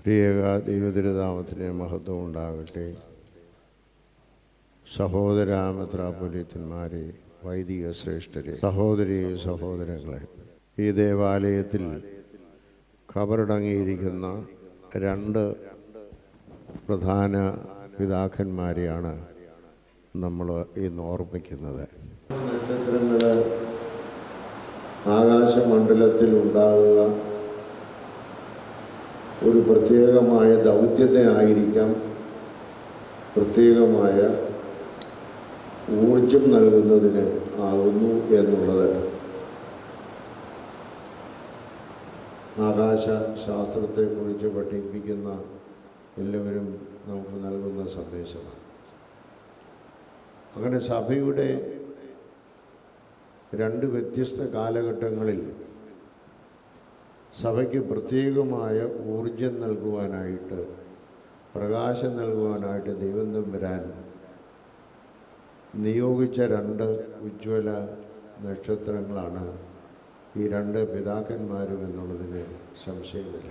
പ്രിയക ദൈവതിരുനാമത്തിന് മഹത്വം ഉണ്ടാകട്ടെ സഹോദര മെത്രാപൊലിത്തന്മാരെ വൈദിക ശ്രേഷ്ഠരെ സഹോദരി സഹോദരങ്ങളെ ഈ ദേവാലയത്തിൽ ഖബറടങ്ങിയിരിക്കുന്ന രണ്ട് പ്രധാന പിതാക്കന്മാരെയാണ് നമ്മൾ ഇന്ന് ഓർമ്മിക്കുന്നത്. നക്ഷത്രങ്ങൾ ആകാശമണ്ഡലത്തിൽ ഉണ്ടാകുക ഒരു പ്രത്യേകമായ ദൗത്യത്തിനായിരിക്കാം പ്രത്യേകമായ ഊർജം നൽകുന്നതിന് ആകുന്നു എന്നുള്ളത്. ആകാശ ശാസ്ത്രത്തെക്കുറിച്ച് പഠിപ്പിക്കുന്ന എല്ലാവരും നമുക്ക് നൽകുന്ന സന്ദേശമാണ്. അങ്ങനെ സഭയുടെ രണ്ട് വ്യത്യസ്ത കാലഘട്ടങ്ങളിൽ സഭയ്ക്ക് പ്രത്യേകമായ ഊർജം നൽകുവാനായിട്ട് പ്രകാശം നൽകുവാനായിട്ട് ദൈവം തമ്പുരാൻ നിയോഗിച്ച രണ്ട് ഉജ്ജ്വല നക്ഷത്രങ്ങളാണ് ഈ രണ്ട് പിതാക്കന്മാരും എന്നുള്ളതിന് സംശയമില്ല.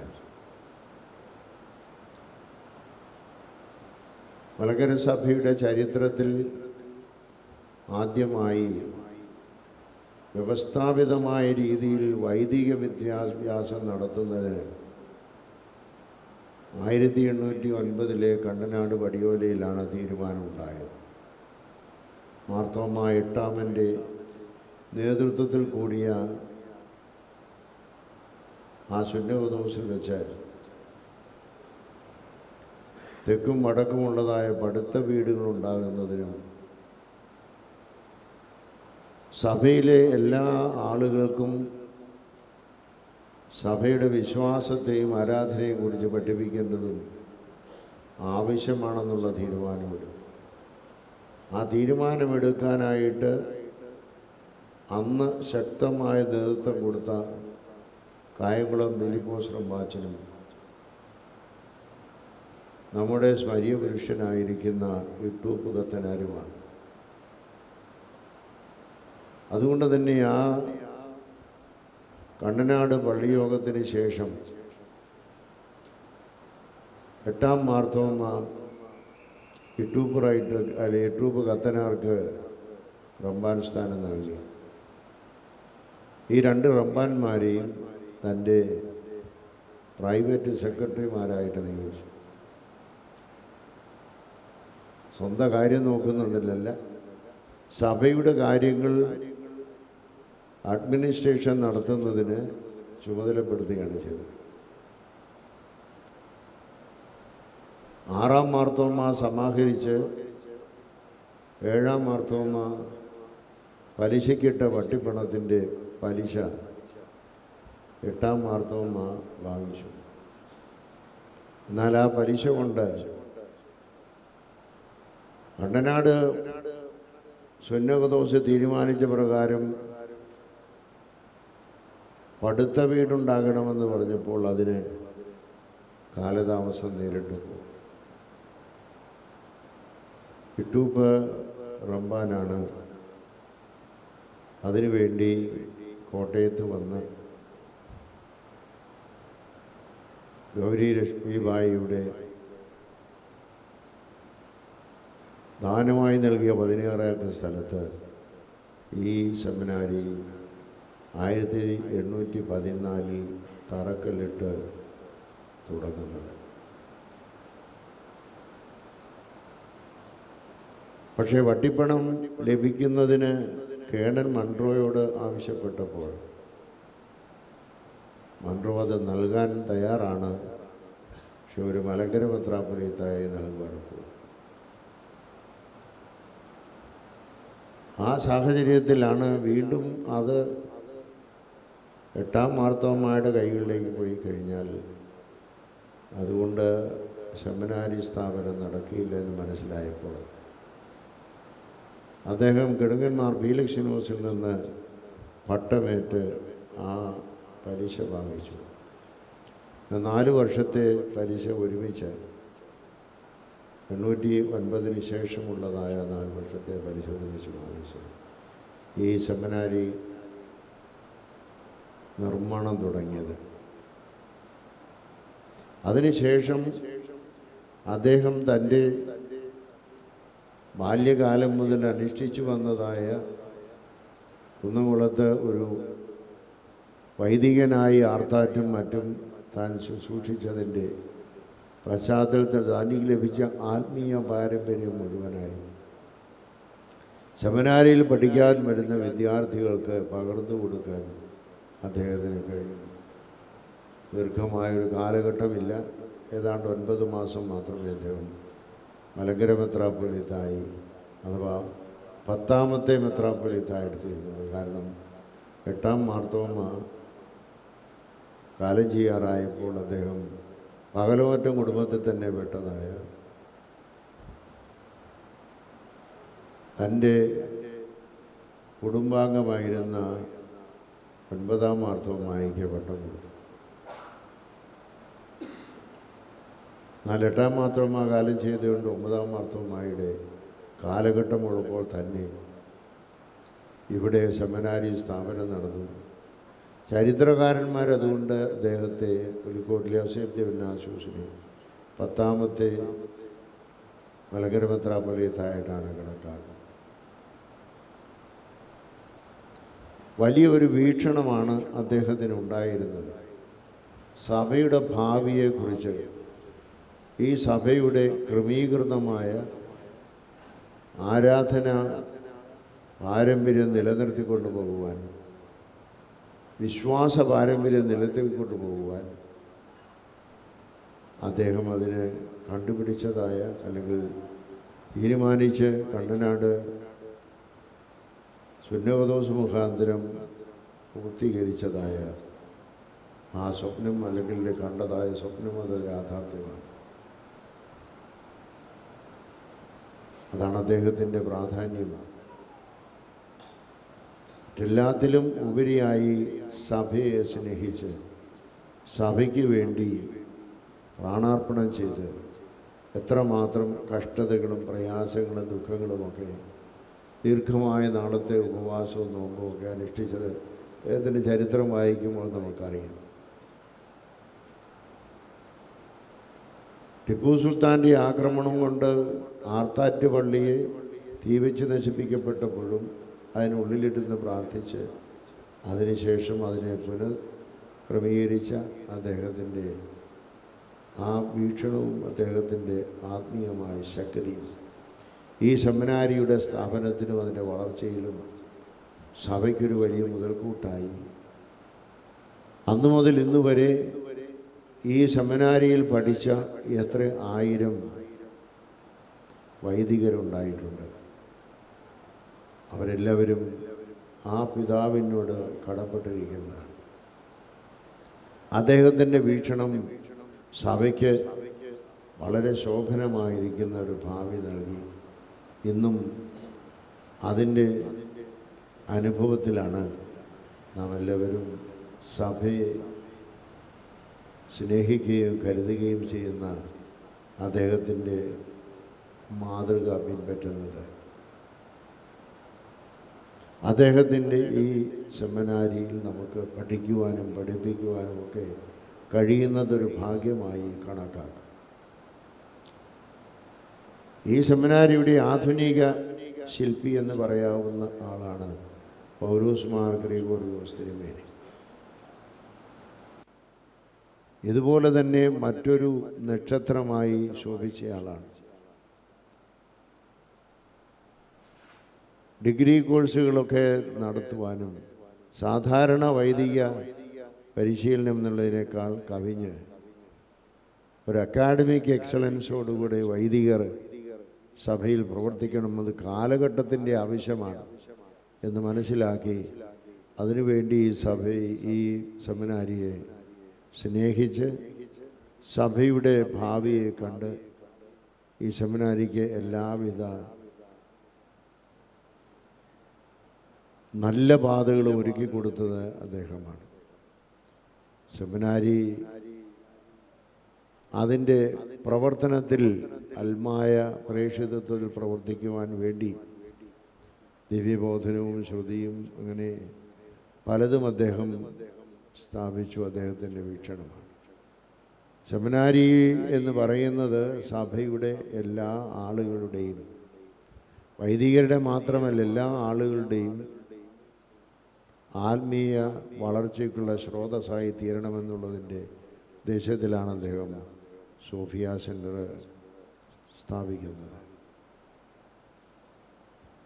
മലകര സഭയുടെ ചരിത്രത്തിൽ ആദ്യമായി വ്യവസ്ഥാപിതമായ രീതിയിൽ വൈദിക വിദ്യാഭ്യാസം നടത്തുന്നതിന് ആയിരത്തി എണ്ണൂറ്റി ഒൻപതിലെ കണ്ടനാട് പടിയോലയിലാണ് തീരുമാനമുണ്ടായത്. മാർത്തോമ എട്ടാമന്റെ നേതൃത്വത്തിൽ കൂടിയ ആ സുന്നവദോസിൽ വെച്ച് തെക്കും വടക്കുമുള്ളതായ പടുത്ത വീടുകൾ ഉണ്ടാകുന്നതിനും സഭയിലെ എല്ലാ ആളുകൾക്കും സഭയുടെ വിശ്വാസത്തെയും ആരാധനയെയും കുറിച്ച് പഠിപ്പിക്കേണ്ടതും ആവശ്യമാണെന്നുള്ള തീരുമാനമെടുത്തു. ആ തീരുമാനമെടുക്കാനായിട്ട് അന്ന് ശക്തമായ നേതൃത്വം കൊടുത്ത കായംകുളം ബലിപ്പോസ്രം വാച്ചനും നമ്മുടെ സ്മരീയ പുരുഷനായിരിക്കുന്ന ഇട്ടൂപ്പ് കത്തനാരുമാണ് അതുകൊണ്ട് തന്നെ ആ കണ്ണനാട് പള്ളിയോഗത്തിന് ശേഷം എട്ടാം മാർത്തോമ ഇട്ടൂപ്പറായിട്ട് അല്ലെ ഇട്ടൂപ്പ് കത്തനാർക്ക് റംബാൻ സ്ഥാനം നൽകി. ഈ രണ്ട് റംബാൻമാരെയും തന്റെ പ്രൈവറ്റ് സെക്രട്ടറിമാരായിട്ട് നിയമിച്ചു. സ്വന്തം കാര്യം നോക്കുന്നുണ്ടല്ല സഭയുടെ കാര്യങ്ങൾ അഡ്മിനിസ്ട്രേഷൻ നടത്തുന്നതിന് ചുമതലപ്പെടുത്തുകയാണ് ചെയ്തത്. ആറാം മാർത്തോമ സമാഹരിച്ച് ഏഴാം മാർത്തോമ പലിശയ്ക്കിട്ട വട്ടിപ്പണത്തിന്റെ പലിശ എട്ടാം മാർത്തോമ വാങ്ങിച്ചു. എന്നാൽ ആ പലിശ കൊണ്ട് കണ്ടനാട് സുന്നകദോസ് തീരുമാനിച്ച പ്രകാരം പടുത്ത വീടുണ്ടാകണമെന്ന് പറഞ്ഞപ്പോൾ അതിന് കാലതാമസം നേരിട്ടു. ഇട്ടൂപ്പ് റംബാനാണ് അതിനുവേണ്ടി കോട്ടയത്ത് വന്ന് ഗൗരി ലക്ഷ്മിബായിയുടെ ദാനമായി നൽകിയ പതിനേറേക്കർ സ്ഥലത്ത് ഈ സെമിനാരി ആയിരത്തി എണ്ണൂറ്റി പതിനാലിൽ തറക്കല്ലിട്ട് തുടങ്ങുന്നത്. പക്ഷേ വട്ടിപ്പണം ലഭിക്കുന്നതിന് കേണൻ മൺട്രോയോട് ആവശ്യപ്പെട്ടപ്പോൾ മൺട്രോ അത് നൽകാൻ തയ്യാറാണ്. പക്ഷെ ഒരു മലങ്കര പത്രാപുരത്തായി നൽകുവാനപ്പോൾ ആ സാഹചര്യത്തിലാണ് വീണ്ടും അത് എട്ടാം മാർത്തോമായുടെ കൈകളിലേക്ക് പോയി കഴിഞ്ഞാൽ അതുകൊണ്ട് സെമിനാരി സ്ഥാപനം നടക്കിയില്ല എന്ന് മനസ്സിലായപ്പോൾ അദ്ദേഹം കിടുങ്ങന്മാർ ഫീലക്സിനോസിൽ നിന്ന് പട്ടമേറ്റ് ആ പലിശ വാങ്ങിച്ചു. നാല് വർഷത്തെ പലിശ ഒരുമിച്ച് എണ്ണൂറ്റി ഒൻപതിന് ശേഷമുള്ളതായ നാല് വർഷത്തെ പലിശ ഒരുമിച്ച് വാങ്ങിച്ചു ഈ സെമിനാരി നിർമ്മാണം തുടങ്ങിയത്. അതിനുശേഷം അദ്ദേഹം തന്റെ ബാല്യകാലം മുതൽ അനുഷ്ഠിച്ചു വന്നതായ കുന്നംകുളത്ത് ഒരു വൈദികനായി ആർത്താറ്റും മറ്റും താൻ ശുശ്രൂഷിച്ചതിന്റെ പശ്ചാത്തലത്തിൽ തനിക്ക് ലഭിച്ച ആത്മീയ പാരമ്പര്യം മുഴുവനായി. സെമിനാരിയിൽ പഠിക്കാൻ വരുന്ന വിദ്യാർത്ഥികൾക്ക് പകർന്നു കൊടുക്കാൻ അദ്ദേഹത്തിന് കഴിഞ്ഞു ദീർഘമായൊരു കാലഘട്ടമില്ല. ഏതാണ്ട് ഒൻപത് മാസം മാത്രമേ അദ്ദേഹം മലങ്കര മെത്രാപ്പൊലിത്തായി അഥവാ പത്താമത്തെ മെത്രാപ്പൊലിത്തായിട്ട് തീരുന്നത് കാരണം എട്ടാം മാർത്തോമ കാലം ചെയ്യാറായപ്പോൾ അദ്ദേഹം പകലോറ്റം കുടുംബത്തിൽ തന്നെ പെട്ടതായ തന്റെ കുടുംബാംഗമായിരുന്ന ഒൻപതാം മാർത്തോമായിക്ക് പട്ടം കൊടുത്തു. നാലെട്ടാം മാത്രം ആ കാലം ചെയ്തുകൊണ്ട് ഒമ്പതാം മാർത്തോമായുടെ കാലഘട്ടമുള്ളപ്പോൾ തന്നെ ഇവിടെ സെമിനാരി സ്ഥാപനം നടന്നു. ചരിത്രകാരന്മാരതുകൊണ്ട് അദ്ദേഹത്തെ പുലിക്കോട്ടിലെ ഔസേബ് ദേവനാശൂസിനെ പത്താമത്തെ മലങ്കര മെത്രാപ്പൊലിയത്തായിട്ടാണ് കണക്കാക്കുന്നത്. വലിയൊരു വീക്ഷണമാണ് അദ്ദേഹത്തിന് ഉണ്ടായിരുന്നത്. സഭയുടെ ഭാവിയെക്കുറിച്ച് ഈ സഭയുടെ ക്രമീകൃതമായ ആരാധന പാരമ്പര്യം നിലനിർത്തിക്കൊണ്ടു പോകുവാൻ വിശ്വാസ പാരമ്പര്യം നിലനിർത്തിക്കൊണ്ടു പോകുവാൻ അദ്ദേഹം അതിനെ കണ്ടുപിടിച്ചതായ അല്ലെങ്കിൽ തീരുമാനിച്ച് കണ്ടനാട് സുന്നവദോസ് മുഖാന്തരം പൂർത്തീകരിച്ചതായ ആ സ്വപ്നം അല്ലെങ്കിൽ കണ്ടതായ സ്വപ്നം അത് യാഥാർത്ഥ്യമാണ്. അതാണ് അദ്ദേഹത്തിന്റെ പ്രാധാന്യം. മറ്റെല്ലാത്തിലും ഉപരിയായി സഭയെ സ്നേഹിച്ച് സഭയ്ക്ക് വേണ്ടി പ്രാണാർപ്പണം ചെയ്ത് എത്രമാത്രം കഷ്ടതകളും പ്രയാസങ്ങളും ദുഃഖങ്ങളുമൊക്കെ ദീർഘമായ നാളത്തെ ഉപവാസവും നോമ്പുമൊക്കെ അനുഷ്ഠിച്ചത് അദ്ദേഹത്തിന്റെ ചരിത്രം വായിക്കുമ്പോൾ നമുക്കറിയാം. ടിപ്പു സുൽത്താന്റെ ആക്രമണം കൊണ്ട് ആർത്താറ്റ് പള്ളിയെ തീവച്ച് നശിപ്പിക്കപ്പെട്ടപ്പോഴും അതിനുള്ളിലിരുന്ന് പ്രാർത്ഥിച്ച് അതിനുശേഷം അതിനെ പുനഃ ക്രമീകരിച്ച അദ്ദേഹത്തിന്റെ ആ വീക്ഷണവും അദ്ദേഹത്തിന്റെ ആത്മീയമായ ശക്തിയും ഈ സെമിനാരിയുടെ സ്ഥാപനത്തിനും അതിന്റെ വളർച്ചയിലും സഭയ്ക്കൊരു വലിയ മുതൽക്കൂട്ടായി. അന്നു മുതൽ ഇന്ന് വരെ ഈ സെമിനാരിയിൽ പഠിച്ച എത്ര ആയിരം വൈദികരുണ്ടായിട്ടുണ്ട്. അവരെല്ലാവരും ആ പിതാവിനോട് കടപ്പെട്ടിരിക്കുന്നതാണ്. അദ്ദേഹത്തിന്റെ വീക്ഷണം സഭയ്ക്ക് വളരെ ശോഭനമായിരിക്കുന്ന ഒരു ഭാവി നൽകി. ഇന്നും അതിന്റെ അനുഭവത്തിലാണ് നാം എല്ലാവരും സഭയെ സ്നേഹിക്കുകയും കരുതുകയും ചെയ്യുന്ന അദ്ദേഹത്തിന്റെ മാതൃക പിൻപറ്റുന്നത്. അദ്ദേഹത്തിന്റെ ഈ സെമിനാരിയിൽ നമുക്ക് പഠിക്കുവാനും പഠിപ്പിക്കുവാനും ഒക്കെ കഴിയുന്നതൊരു ഭാഗ്യമായി കണക്കാക്കാം. ഈ സെമിനാരിയുടെ ആധുനിക ശില്പി എന്ന് പറയാവുന്ന ആളാണ് പൗരൂസ് മാർ ഗ്രീഗോറിയോസ് തിരുമേനി ഇതുപോലെ തന്നെ മറ്റൊരു നക്ഷത്രമായി ശോഭിച്ചയാളാണ് ഡിഗ്രി കോഴ്സുകളൊക്കെ നടത്തുവാനും സാധാരണ വൈദിക പരിശീലനം എന്നുള്ളതിനേക്കാൾ കവിഞ്ഞ് ഒരു അക്കാഡമിക് എക്സലൻസോടുകൂടി വൈദികർ സഭയിൽ പ്രവർത്തിക്കണമെന്നത് കാലഘട്ടത്തിന്റെ ആവശ്യമാണ് എന്ന് മനസ്സിലാക്കി അതിനുവേണ്ടി ഈ സഭ ഈ സെമിനാരിയെ സ്നേഹിച്ച് സഭയുടെ ഭാവിയെ കണ്ട് ഈ സെമിനാരിക്ക് എല്ലാവിധ നല്ല പാതകൾ ഒരുക്കി കൊടുത്തത് അദ്ദേഹമാണ്. സെമിനാരി അതിന്റെ പ്രവർത്തനത്തിൽ അൽമായ പ്രേക്ഷിതത്വത്തിൽ പ്രവർത്തിക്കുവാൻ വേണ്ടി ദിവ്യബോധനവും ശ്രുതിയും അങ്ങനെ പലതും അദ്ദേഹം സ്ഥാപിച്ചു അദ്ദേഹത്തിന്റെ വീക്ഷണമാണ്. സെമിനാരി എന്ന് പറയുന്നത് സഭയുടെ എല്ലാ ആളുകളുടെയും വൈദികരുടെ മാത്രമല്ല എല്ലാ ആളുകളുടെയും ആത്മീയ വളർച്ചയ്ക്കുള്ള സ്രോതസ്സായി തീരണമെന്നുള്ളതിന്റെ ഉദ്ദേശത്തിലാണ് അദ്ദേഹം സോഫിയ സെന്റർ സ്ഥാപിക്കുന്നത്.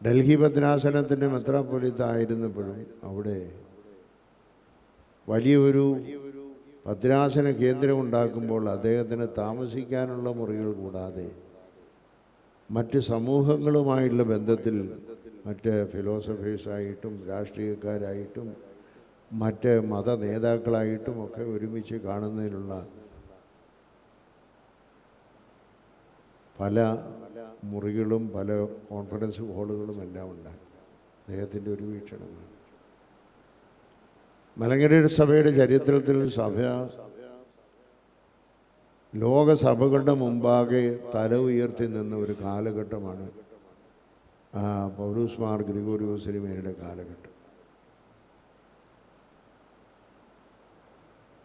ഡൽഹി ഭദ്രാസനത്തിന്റെ മെത്രാപ്പൊലിത്തായിരുന്നപ്പോഴും അവിടെ വലിയൊരു ഭദ്രാസന കേന്ദ്രം ഉണ്ടാക്കുമ്പോൾ അദ്ദേഹത്തിന് താമസിക്കാനുള്ള മുറികൾ കൂടാതെ മറ്റ് സമൂഹങ്ങളുമായുള്ള ബന്ധത്തിൽ മറ്റ് ഫിലോസഫേഴ്സായിട്ടും രാഷ്ട്രീയക്കാരായിട്ടും മറ്റ് മത നേതാക്കളായിട്ടും ഒക്കെ ഒരുമിച്ച് കാണുന്നതിനുള്ള പല മുറികളും പല കോൺഫറൻസ് ഹോളുകളും എല്ലാം ഉണ്ടായി അദ്ദേഹത്തിന്റെ ഒരു വീക്ഷണമാണ്. മലങ്കര സഭയുടെ ചരിത്രത്തിൽ സഭ ലോകസഭകളുടെ മുമ്പാകെ തല ഉയർത്തി നിന്ന ഒരു കാലഘട്ടമാണ് പൗലൂസ് മാർ ഗ്രിഗോറിയോസ് സിനിമയുടെ കാലഘട്ടം.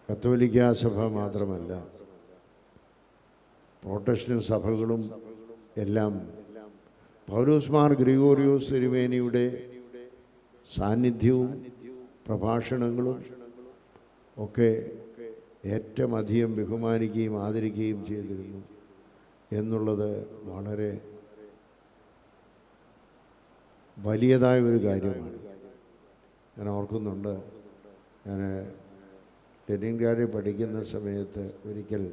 കത്തോലിക്കാ സഭ മാത്രമല്ല പ്രൊട്ടസ്റ്റന്റ് സഭകളും എല്ലാം പൗലൂസ് മാർ ഗ്രിഗോറിയോസ് തിരുമേനിയുടെ സാന്നിധ്യവും പ്രഭാഷണങ്ങളും ഒക്കെ ഏറ്റവും അധികം ബഹുമാനിക്കുകയും ആദരിക്കുകയും ചെയ്തിരുന്നു എന്നുള്ളത് വളരെ വലിയതായ ഒരു കാര്യമാണ്. ഞാൻ ഓർക്കുന്നുണ്ട്. ഞാൻ ലെനിൻഗ്രാഡിൽ പഠിക്കുന്ന സമയത്ത് ഒരിക്കൽ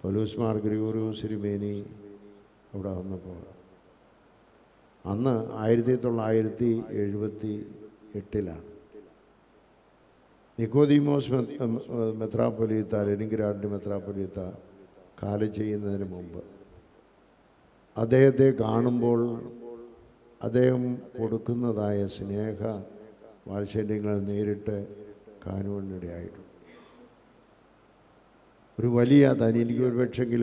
പൗലൂസ് മാർ ഗ്രിഗോറിയോസ് തിരുമേനി അവിടെ വന്നപ്പോൾ. അന്ന് ആയിരത്തി തൊള്ളായിരത്തി എഴുപത്തി എട്ടിലാണ്. നിക്കോദീമോസ് മെത്രാപ്പൊലീത്ത ലെനിൻഗ്രാഡിന്റെ മെത്രാപ്പൊലീത്ത കാലം ചെയ്യുന്നതിന് മുമ്പ് അദ്ദേഹത്തെ കാണുമ്പോൾ അദ്ദേഹം കൊടുക്കുന്നതായ സ്നേഹ വാത്സല്യങ്ങൾ നേരിട്ട് കാണുവാനിടയായിട്ടുണ്ട് ഒരു വലിയ അതാണ് എനിക്ക് ഒരു പക്ഷെങ്കിൽ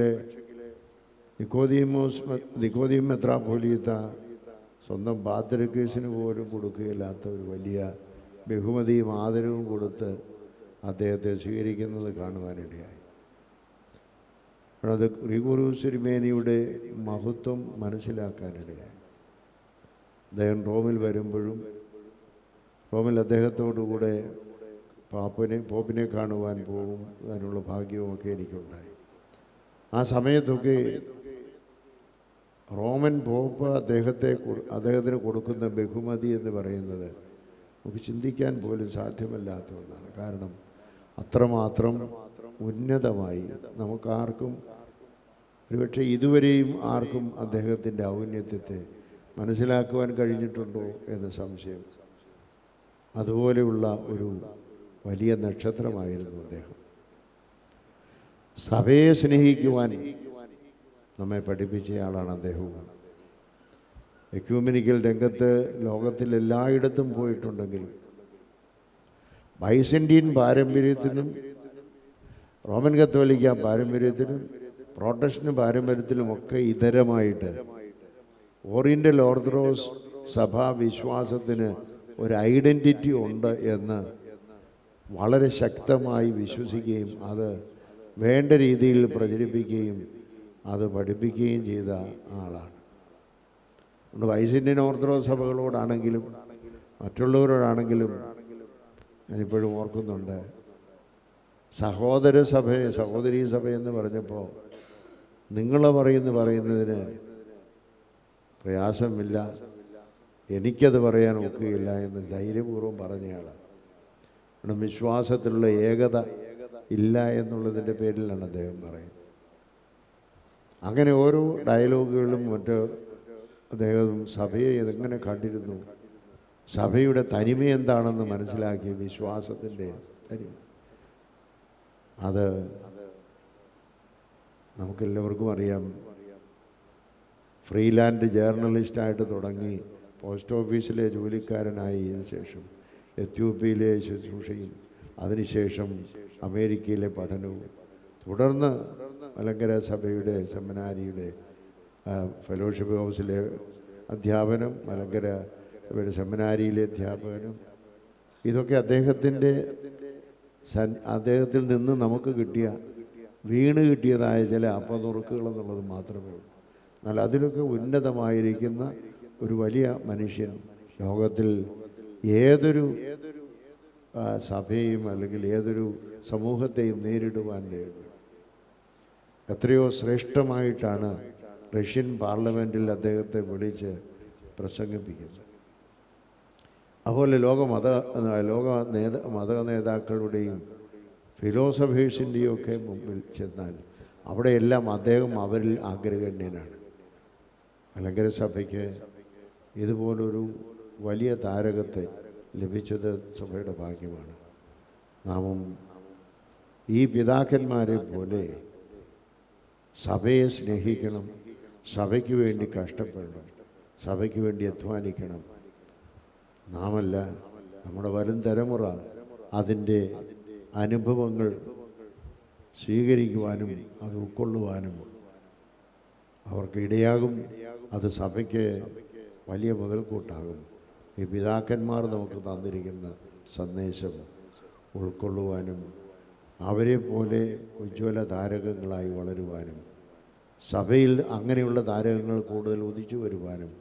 നിക്കോതിമോസ് മെ- മെത്രാപോലീത്ത സ്വന്തം പാത്രക്കേസിന് പോലും കൊടുക്കുകയില്ലാത്ത ഒരു വലിയ ബഹുമതിയും ആദരവും കൊടുത്ത് അദ്ദേഹത്തെ സ്വീകരിക്കുന്നത് കാണുവാനിടയായി. അത് ഗുരു സിരിമേനിയുടെ മഹത്വം മനസ്സിലാക്കാനിടയായി. അദ്ദേഹം റോമിൽ വരുമ്പോഴും റോമിൽ അദ്ദേഹത്തോടുകൂടെ പാപ്പനെ പോപ്പിനെ കാണുവാൻ പോകും അതിനുള്ള ഭാഗ്യവുമൊക്കെ എനിക്കുണ്ടായി. ആ സമയത്തൊക്കെ റോമൻ പോപ്പ് അദ്ദേഹത്തെ അദ്ദേഹത്തിന് കൊടുക്കുന്ന ബഹുമതി എന്ന് പറയുന്നത് നമുക്ക് ചിന്തിക്കാൻ പോലും സാധ്യമല്ലാത്ത ഒന്നാണ്. കാരണം അത്രമാത്രം ഉന്നതമായി നമുക്കാർക്കും ഒരുപക്ഷെ ഇതുവരെയും ആർക്കും അദ്ദേഹത്തിന്റെ ഔന്നത്യത്തെ മനസ്സിലാക്കുവാൻ കഴിഞ്ഞിട്ടുണ്ടോ എന്ന സംശയം. അതുപോലെയുള്ള ഒരു വലിയ നക്ഷത്രമായിരുന്നു അദ്ദേഹം. സഭയെ സ്നേഹിക്കുവാൻ നമ്മെ പഠിപ്പിച്ചയാളാണ് അദ്ദേഹവും എക്യൂമിനിക്കൽ രംഗത്ത് ലോകത്തിൽ എല്ലായിടത്തും പോയിട്ടുണ്ടെങ്കിലും ബൈസന്റീൻ പാരമ്പര്യത്തിനും റോമൻ കത്തോലിക്ക പാരമ്പര്യത്തിനും പ്രോട്ടസ്റ്റന്റ് പാരമ്പര്യത്തിലുമൊക്കെ ഇതരമായിട്ട് ഓറിയന്റൽ ഓർത്തഡോക്സ് സഭാ വിശ്വാസത്തിന് ഒരു ഐഡന്റിറ്റി ഉണ്ട് എന്ന് വളരെ ശക്തമായി വിശ്വസിക്കുകയും അത് വേണ്ട രീതിയിൽ പ്രചരിപ്പിക്കുകയും അത് പഠിപ്പിക്കുകയും ചെയ്ത ആളാണ്. അതുകൊണ്ട് വൈസിന്റെ ഓർത്തഡോക്സ് സഭകളോടാണെങ്കിലും മറ്റുള്ളവരോടാണെങ്കിലും ഞാനിപ്പോഴും ഓർക്കുന്നുണ്ട്. സഹോദര സഭയെ സഹോദരീ സഭ എന്ന് പറഞ്ഞപ്പോൾ നിങ്ങളെ പറയുന്നു പറയുന്നതിന് പ്രയാസമില്ല. എനിക്കത് പറയാൻ ഒക്കുകയില്ല എന്ന് ധൈര്യപൂർവം പറഞ്ഞയാളാണ്. കാരണം വിശ്വാസത്തിലുള്ള ഏകത ഇല്ല എന്നുള്ളതിന്റെ പേരിലാണ് അദ്ദേഹം പറയുന്നത്. അങ്ങനെ ഓരോ ഡയലോഗുകളും മറ്റ് അദ്ദേഹം സഭയെ എങ്ങനെ കണ്ടിരുന്നു? സഭയുടെ തനിമ എന്താണെന്ന് മനസ്സിലാക്കി വിശ്വാസത്തിന്റെ തനിമ. അത് നമുക്കെല്ലാവർക്കും അറിയാം. ഫ്രീലാൻഡ് ജേർണലിസ്റ്റായിട്ട് തുടങ്ങി പോസ്റ്റ് ഓഫീസിലെ ജോലിക്കാരനായി ശേഷം എത്യോപ്യയിലെ ശുശ്രൂഷയും അതിനുശേഷം അമേരിക്കയിലെ പഠനവും തുടർന്ന് മലങ്കര സഭയുടെ സെമിനാരിയുടെ ഫെലോഷിപ്പ് ഹൗസിലെ അധ്യാപനം മലങ്കര സഭയുടെ സെമിനാരിയിലെ അധ്യാപനം ഇതൊക്കെ അദ്ദേഹത്തിന്റെ സൻ അദ്ദേഹത്തിൽ നിന്ന് നമുക്ക് കിട്ടിയ വീണ് കിട്ടിയതായ ചില അപ്പനുറുക്കുകൾ എന്നുള്ളത് മാത്രമേ ഉള്ളൂ. എന്നാൽ അതിലൊക്കെ ഉന്നതമായിരിക്കുന്ന ഒരു വലിയ മനുഷ്യൻ ലോകത്തിൽ ഏതൊരു സഭയും അല്ലെങ്കിൽ ഏതൊരു സമൂഹത്തെയും നേരിടുവാൻ കഴിയും എത്രയോ ശ്രേഷ്ഠമായിട്ടാണ് റഷ്യൻ പാർലമെന്റിൽ അദ്ദേഹത്തെ വിളിച്ച് പ്രസംഗിപ്പിക്കുന്നത്. അതുപോലെ ലോക മത ലോക നേത മത നേതാക്കളുടെയും ഫിലോസഫേഴ്സിന്റെയും ഒക്കെ മുമ്പിൽ ചെന്നാൽ അവിടെയെല്ലാം അദ്ദേഹം അവരിൽ ആഗ്രഹണ്യനാണ്. മലങ്കര സഭയ്ക്ക് ഇതുപോലൊരു വലിയ താരകത്തെ ലഭിച്ചത് സഭയുടെ ഭാഗ്യമാണ്. നാമും ഈ പിതാക്കന്മാരെ പോലെ സഭയെ സ്നേഹിക്കണം സഭയ്ക്ക് വേണ്ടി കഷ്ടപ്പെടണം സഭയ്ക്ക് വേണ്ടി അധ്വാനിക്കണം. നാമല്ല നമ്മുടെ വരും തലമുറ അതിന്റെ അനുഭവങ്ങൾ സ്വീകരിക്കുവാനും അത് ഉൾക്കൊള്ളുവാനും അവർക്ക് ഇടയാകും. അത് സഭയ്ക്ക് വലിയ മുതൽക്കൂട്ടാകും. ഈ പിതാക്കന്മാർ നമുക്ക് തന്നിരിക്കുന്ന സന്ദേശം ഉൾക്കൊള്ളുവാനും അവരെ പോലെ ഉജ്ജ്വല താരകങ്ങളായി വളരുവാനും സഭയിൽ അങ്ങനെയുള്ള താരകങ്ങൾ കൂടുതൽ ഉദിച്ചു വരുവാനും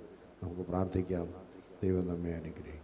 നമുക്ക് പ്രാർത്ഥിക്കാം. ദൈവം നമ്മെ അനുഗ്രഹിക്കും